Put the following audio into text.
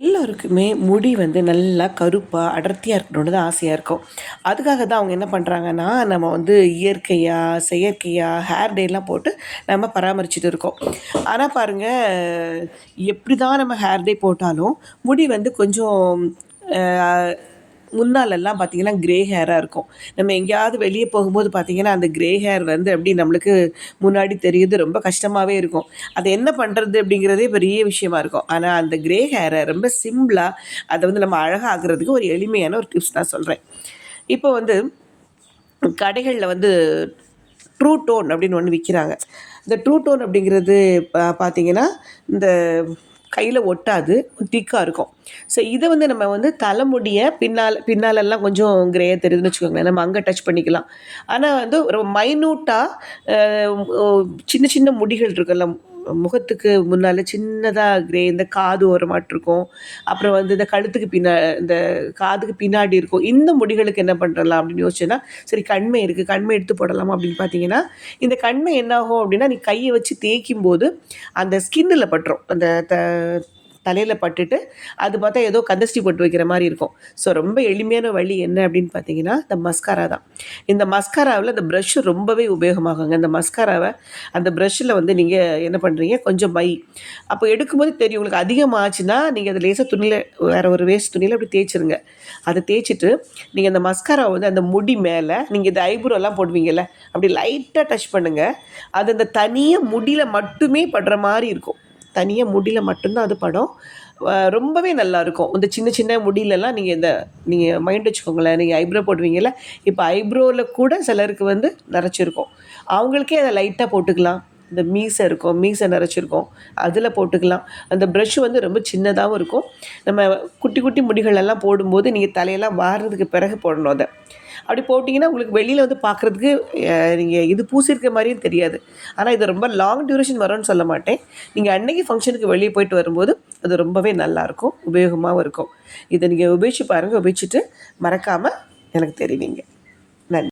எல்லோருக்குமே முடி வந்து நல்லா கருப்பாக அடர்த்தியாக இருக்கணும்னு தான் ஆசையாக இருக்கும். அதுக்காக தான் அவங்க என்ன பண்ணுறாங்கன்னா நம்ம வந்து இயற்கையாக செயற்கையாக ஹேர் டேலாம் போட்டு நம்ம பராமரிச்சுட்டு இருக்கோம். ஆனால் பாருங்கள் எப்படி தான் நம்ம ஹேர் டே போட்டாலும் முடி வந்து கொஞ்சம் முன்னாலெல்லாம் பார்த்தீங்கன்னா க்ரே ஹேராக இருக்கும். நம்ம எங்கேயாவது வெளியே போகும்போது பார்த்தீங்கன்னா அந்த க்ரே ஹேர் வந்து அப்படி நம்மளுக்கு முன்னாடி தெரியுது ரொம்ப கஷ்டமாகவே இருக்கும். அதை என்ன பண்ணுறது அப்படிங்கிறதே பெரிய விஷயமா இருக்கும். ஆனால் அந்த க்ரே ஹேரை ரொம்ப சிம்பிளாக அதை வந்து நம்ம அழகாகிறதுக்கு ஒரு எளிமையான ஒரு டிப்ஸ் நான் சொல்கிறேன் இப்போ வந்து கடைகளில் வந்து ட்ரூ டோன் அப்படின்னு ஒன்று விற்கிறாங்க இந்த ட்ரூ டோன் அப்படிங்கிறது பா பார்த்தீங்கன்னா இந்த கையில் ஒட்டாது திக்காக இருக்கும். ஸோ இதை வந்து நம்ம வந்து தலைமுடியை பின்னால் பின்னாலெல்லாம் கொஞ்சம் கிரேயாக தெரியுதுன்னு வச்சுக்கோங்களேன். நம்ம அங்கே டச் பண்ணிக்கலாம். ஆனால் வந்து ஒரு மைனூட்டாக சின்ன சின்ன முடிகள் இருக்குல்ல முகத்துக்கு முன்னால் சின்னதாக கிரே இந்த காது ஓரமாட்டு இருக்கும் அப்புறம் வந்து இந்த கழுத்துக்கு பின்னா இந்த காதுக்கு பின்னாடி இருக்கும். இந்த முடிகளுக்கு என்ன பண்ணுறலாம் அப்படின்னு யோசிச்சேன்னா சரி கண்மை இருக்குது கண்மை எடுத்து போடலாமா அப்படின்னு பார்த்தீங்கன்னா இந்த கண்மை என்னாகும் அப்படின்னா நீ கையை வச்சு தேய்க்கும் போது அந்த ஸ்கின்னில் பட்டுரும். அந்த த தலையில் பட்டுட்டு அது பார்த்தா ஏதோ கந்தஸ்டி போட்டு வைக்கிற மாதிரி இருக்கும். ஸோ ரொம்ப எளிமையான வழி என்ன அப்படின்னு பார்த்தீங்கன்னா இந்த மஸ்காரா தான். இந்த மஸ்காராவில் இந்த ப்ரஷ் ரொம்பவே உபயோகமாகுங்க. இந்த மஸ்காராவை அந்த ப்ரஷ்ஷில் வந்து நீங்கள் என்ன பண்ணுறீங்க கொஞ்சம் மை. அப்போ எடுக்கும்போது தெரியும் உங்களுக்கு அதிகமாச்சுன்னா நீங்கள் அதை லேசாக துணியில் வேறு ஒரு வேஸ்ட் துணியில் அப்படி தேய்ச்சிருங்க. அதை தேய்ச்சிட்டு நீங்கள் அந்த மஸ்காராவை வந்து அந்த முடி மேலே நீங்கள் இந்த ஐப்ரோலாம் போடுவீங்கல்ல அப்படி லைட்டாக டச் பண்ணுங்கள் அது அந்த தனியாக முடியில் மட்டுமே படுற மாதிரி இருக்கும். தனியாக முடியில் மட்டும்தான் அது படம். ரொம்பவே நல்லாயிருக்கும் இந்த சின்ன சின்ன முடியிலலாம் நீங்கள் இந்த நீங்கள் மைண்ட் வச்சுக்கோங்களேன் நீங்கள் ஐப்ரோ போடுவீங்கல்ல இப்போ ஐப்ரோவில் கூட சிலருக்கு வந்து நிறச்சிருக்கும் அவங்களுக்கே அதை லைட்டாக போட்டுக்கலாம். இந்த மீசை இருக்கும் மீசை நிறச்சிருக்கோம் அதில் போட்டுக்கலாம். அந்த ப்ரஷ் வந்து ரொம்ப சின்னதாகவும் இருக்கும். நம்ம குட்டி குட்டி முடிகளெல்லாம் போடும்போது நீங்கள் தலையெல்லாம் வாடுறதுக்கு பிறகு போடணும் அதை. அப்படி போட்டிங்கன்னா உங்களுக்கு வெளியில் வந்து பார்க்குறதுக்கு நீங்கள் இது பூசியிருக்க மாதிரியும் தெரியாது. ஆனால் இது ரொம்ப லாங் டியூரேஷன் வரும்னு சொல்ல மாட்டேன். நீங்கள் அன்னைக்கு ஃபங்க்ஷனுக்கு வெளியே போயிட்டு வரும்போது அது ரொம்பவே நல்லாயிருக்கும் உபயோகமாகவும் இருக்கும். இதை நீங்கள் உபயோகிச்சு பாருங்கள் உபயோகிச்சுட்டு மறக்காமல் எனக்கு தெரிவிங்க. நன்றி.